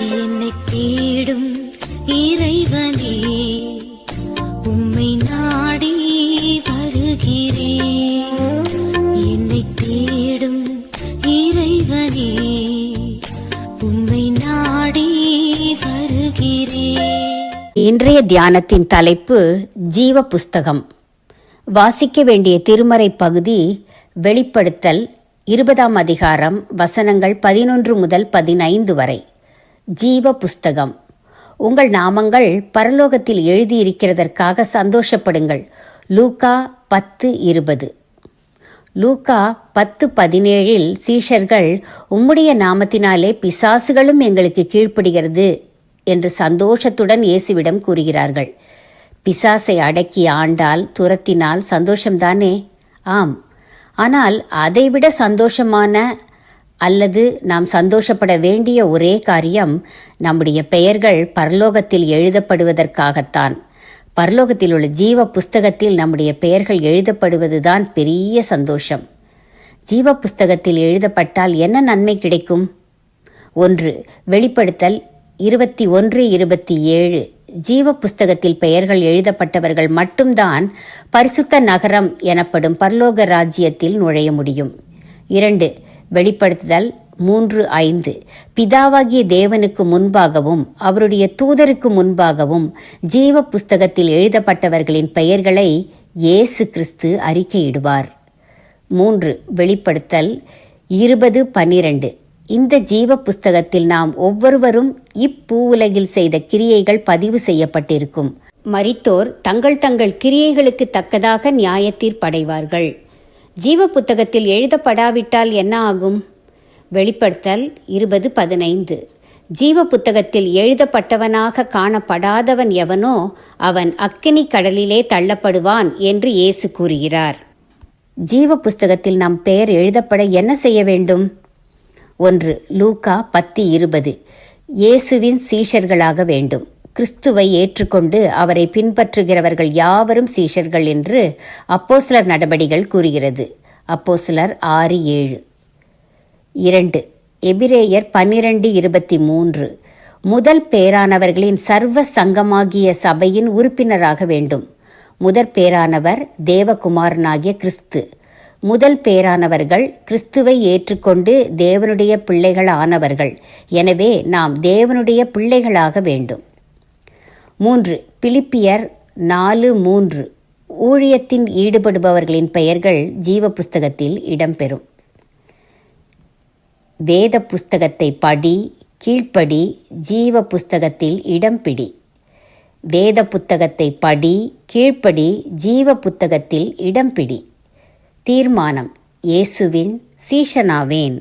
என்னை தேடும் இறைவனே உம்மை நாடி வருகிறேன் என்னை தேடும் இறைவனே உம்மை நாடி வருகிறேன் இன்றைய தியானத்தின் தலைப்பு ஜீவ புஸ்தகம் வாசிக்க வேண்டிய திருமறை பகுதி வெளிப்படுத்தல் இருபதாம் அதிகாரம் வசனங்கள் பதினொன்று முதல் பதினைந்து வரை. ஜீவ புஸ்தகம் உங்கள் நாமங்கள் பரலோகத்தில் எழுதியிருக்கிறதற்காக சந்தோஷப்படுங்கள். லூகா பத்து இருபது. லூக்கா பத்து பதினேழில் சீஷர்கள் உம்முடைய நாமத்தினாலே பிசாசுகளும் எங்களுக்கு கீழ்ப்படுகிறது என்று சந்தோஷத்துடன் இயேசுவிடம் கூறுகிறார்கள். பிசாசை அடக்கி ஆண்டால் துரத்தினால் சந்தோஷம்தானே? ஆம். ஆனால் அதைவிட சந்தோஷமான அல்லது நாம் சந்தோஷப்பட வேண்டிய ஒரே காரியம் நம்முடைய பெயர்கள் பரலோகத்தில் எழுதப்படுவதற்காகத்தான். பரலோகத்தில் உள்ள ஜீவ புஸ்தகத்தில் நம்முடைய பெயர்கள் எழுதப்படுவதுதான் பெரிய சந்தோஷம். ஜீவ புஸ்தகத்தில் எழுதப்பட்டால் என்ன நன்மை கிடைக்கும்? ஒன்று வெளிப்படுத்தல். இருபத்தி ஒன்று இருபத்தி ஏழு. ஜீவ புஸ்தகத்தில் பெயர்கள் எழுதப்பட்டவர்கள் மட்டும்தான் பரிசுத்த நகரம் எனப்படும் பரலோக ராஜ்யத்தில் நுழைய முடியும். இரண்டு வெளிப்படுத்துதல் மூன்று ஐந்து. பிதாவாகிய தேவனுக்கு முன்பாகவும் அவருடைய தூதருக்கு முன்பாகவும் ஜீவ புஸ்தகத்தில் எழுதப்பட்டவர்களின் பெயர்களை இயேசு கிறிஸ்து அறிக்கையிடுவார். மூன்று வெளிப்படுத்தல் இருபது பன்னிரண்டு. இந்த ஜீவ புஸ்தகத்தில் நாம் ஒவ்வொருவரும் இப்பூ உலகில் செய்த கிரியைகள் பதிவு செய்யப்பட்டிருக்கும். மரித்தோர் தங்கள் தங்கள் கிரியைகளுக்கு தக்கதாக நியாயத்தீர்ப்படைவார்கள். ஜீவ புத்தகத்தில் எழுதப்படாவிட்டால் என்ன ஆகும்? வெளிப்படுத்தல் இருபது பதினைந்து. ஜீவ புத்தகத்தில் எழுதப்பட்டவனாக காணப்படாதவன் எவனோ அவன் அக்கினி கடலிலே தள்ளப்படுவான் என்று இயேசு கூறுகிறார். ஜீவ புஸ்தகத்தில் நம் பெயர் எழுதப்பட என்ன செய்ய வேண்டும்? ஒன்று லூகா பத்து இருபது. இயேசுவின் சீஷர்களாக வேண்டும். கிறிஸ்துவை ஏற்றுக்கொண்டு அவரை பின்பற்றுகிறவர்கள் யாவரும் சீஷர்கள் என்று அப்போஸ்லர் நடபடிகள் கூறுகிறது. அப்போஸ்லர் ஆறு ஏழு. இரண்டு எபிரேயர் பன்னிரண்டு இருபத்தி மூன்று. முதல் பேரானவர்களின் சர்வ சங்கமாகிய சபையின் உறுப்பினராக வேண்டும். முதற் பேரானவர் தேவகுமாரனாகிய கிறிஸ்து. முதல் பேரானவர்கள் கிறிஸ்துவை ஏற்றுக்கொண்டு தேவனுடைய பிள்ளைகள் ஆனவர்கள் எனவே நாம் தேவனுடைய பிள்ளைகளாக வேண்டும். மூன்று. பிலிப்பியர் நாலு மூன்று. ஊழியத்தின் ஈடுபடுபவர்களின் பெயர்கள் ஜீவ புஸ்தகத்தில் இடம்பெறும். வேத புஸ்தகத்தை படி கீழ்ப்படி ஜீவ புஸ்தகத்தில் இடம்பிடி. வேத புத்தகத்தை படி கீழ்ப்படி ஜீவ புத்தகத்தில் இடம்பிடி. தீர்மானம் இயேசுவின் சீஷனாவேன்.